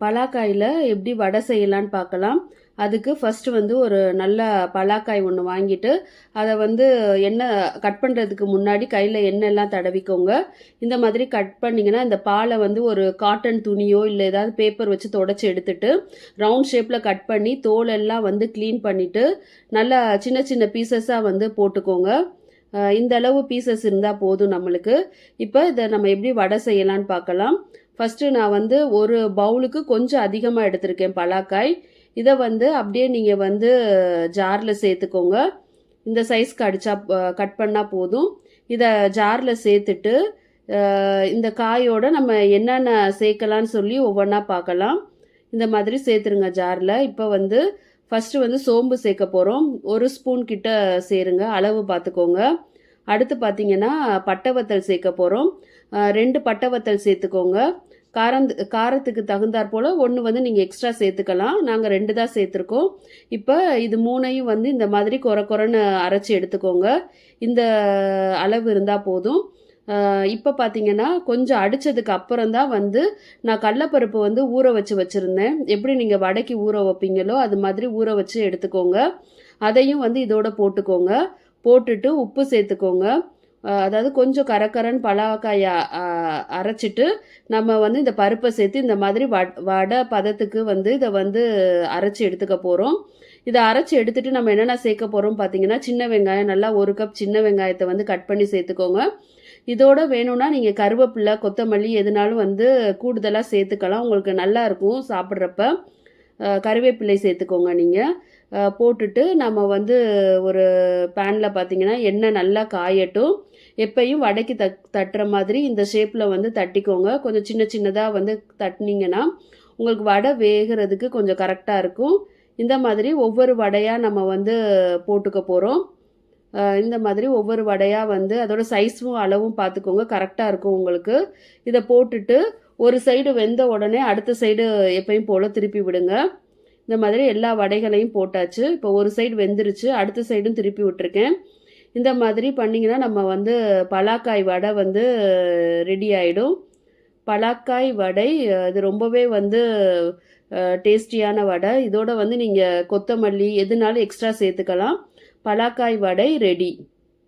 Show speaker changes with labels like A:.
A: பலாக்காயில் எப்படி வடை செய்யலான்னு பார்க்கலாம். அதுக்கு ஃபஸ்ட்டு வந்து ஒரு நல்ல பலாக்காய் ஒன்று வாங்கிட்டு அதை வந்து எண்ணெய் கட் பண்ணுறதுக்கு முன்னாடி கையில் எண்ணெய்லாம் தடவிக்கோங்க. இந்த மாதிரி கட் பண்ணிங்கன்னா இந்த பாலை வந்து ஒரு காட்டன் துணியோ இல்லை ஏதாவது பேப்பர் வச்சு தொடச்சி எடுத்துட்டு ரவுண்ட் ஷேப்பில் கட் பண்ணி தோலெல்லாம் வந்து க்ளீன் பண்ணிவிட்டு நல்லா சின்ன சின்ன பீசஸாக வந்து போட்டுக்கோங்க. இந்த அளவு பீசஸ் இருந்தால் போதும் நம்மளுக்கு. இப்போ இதை நம்ம எப்படி வடை செய்யலான்னு பார்க்கலாம். ஃபஸ்ட்டு நான் வந்து ஒரு பவுலுக்கு கொஞ்சம் அதிகமாக எடுத்திருக்கேன் பலாக்காய். இதை வந்து அப்படியே நீங்கள் வந்து ஜாரில் சேர்த்துக்கோங்க. இந்த சைஸ்க்கு அடித்தா கட் பண்ணால் போதும். இதை ஜாரில் சேர்த்துட்டு இந்த காயோட நம்ம என்னென்ன சேர்க்கலான்னு சொல்லி ஒவ்வொன்றா பார்க்கலாம். இந்த மாதிரி சேர்த்துருங்க ஜாரில் இப்போ வந்து ஃபஸ்ட்டு வந்து சோம்பு சேர்க்க போகிறோம் ஒரு ஸ்பூன் கிட்ட சேருங்க. அளவு பார்த்துக்கோங்க. அடுத்து பார்த்தீங்கன்னா பட்டை வத்தல் சேர்க்க போகிறோம் ரெண்டு பட்டை வத்தல் சேர்த்துக்கோங்க. காரம் காரத்துக்கு தகுந்தாற் போல் ஒன்று வந்து நீங்கள் எக்ஸ்ட்ரா சேர்த்துக்கலாம். நாங்கள் ரெண்டு தான் சேர்த்துருக்கோம். இப்போ இது மூணையும் வந்து இந்த மாதிரி கொர கொரன்னு அரைச்சி எடுத்துக்கோங்க. இந்த அளவு இருந்தால் போதும். இப்போ பார்த்தீங்கன்னா கொஞ்சம் அடித்ததுக்கு அப்புறம் தான் வந்து நான் கடலப்பருப்பு வந்து ஊற வச்சு வச்சுருந்தேன். எப்படி நீங்கள் வடைக்கு ஊற வைப்பீங்களோ அது மாதிரி ஊற வச்சு எடுத்துக்கோங்க. அதையும் வந்து இதோட போட்டுக்கோங்க. போட்டுட்டு உப்பு சேர்த்துக்கோங்க. அதாவது கொஞ்சம் கரக்கரன்னு பலாக்காயை அரைச்சிட்டு நம்ம வந்து இந்த பருப்பை சேர்த்து இந்த மாதிரி வட வடை பதத்துக்கு வந்து இதை வந்து அரைச்சி எடுத்துக்க போகிறோம் இதை அரைச்சி எடுத்துட்டு நம்ம என்னென்ன சேர்க்க போகிறோம் பார்த்தீங்கன்னா சின்ன வெங்காயம் நல்லா ஒரு கப் சின்ன வெங்காயத்தை வந்து கட் பண்ணி சேர்த்துக்கோங்க. இதோட வேணும்னா நீங்கள் கருவேப்பிலை கொத்தமல்லி எதுனாலும் வந்து கூடுதலாக சேர்த்துக்கலாம். உங்களுக்கு நல்லா இருக்கும் சாப்பிட்றப்ப. கருவேப்பிலை சேர்த்துக்கோங்க நீங்கள் போட்டுட்டு நம்ம வந்து ஒரு பேனில் பார்த்தீங்கன்னா எண்ணெய் நல்லா காயட்டும். எப்பயும் வடைக்கு தட் தட்டுற மாதிரி இந்த ஷேப்பில் வந்து தட்டிக்கோங்க. கொஞ்சம் சின்ன சின்னதாக வந்து தட்டினீங்கன்னா உங்களுக்கு வடை வேகிறதுக்கு கொஞ்சம் கரெக்டாக இருக்கும். இந்த மாதிரி ஒவ்வொரு வடையாக நம்ம வந்து போட்டுக்க போகிறோம் இந்த மாதிரி ஒவ்வொரு வடையாக வந்து அதோட சைஸும் அளவும் பார்த்துக்கோங்க கரெக்டாக இருக்கும் உங்களுக்கு. இதை போட்டுட்டு ஒரு சைடு வெந்த உடனே அடுத்த சைடு எப்பயும் போல் திருப்பி விடுங்க. இந்த மாதிரி எல்லா வடைகளையும் போட்டாச்சு. இப்போ ஒரு சைடு வெந்துருச்சு. அடுத்த சைடும் திருப்பி விட்டுருக்கேன். இந்த மாதிரி பண்ணிங்கன்னா நம்ம வந்து பலாக்காய் வடை வந்து ரெடி ஆகிடும் பலாக்காய் வடை இது ரொம்பவே வந்து டேஸ்டியான வடை. இதோட வந்து நீங்கள் கொத்தமல்லி எதுனாலும் எக்ஸ்ட்ரா சேர்த்துக்கலாம். பலாக்காய் வடை ரெடி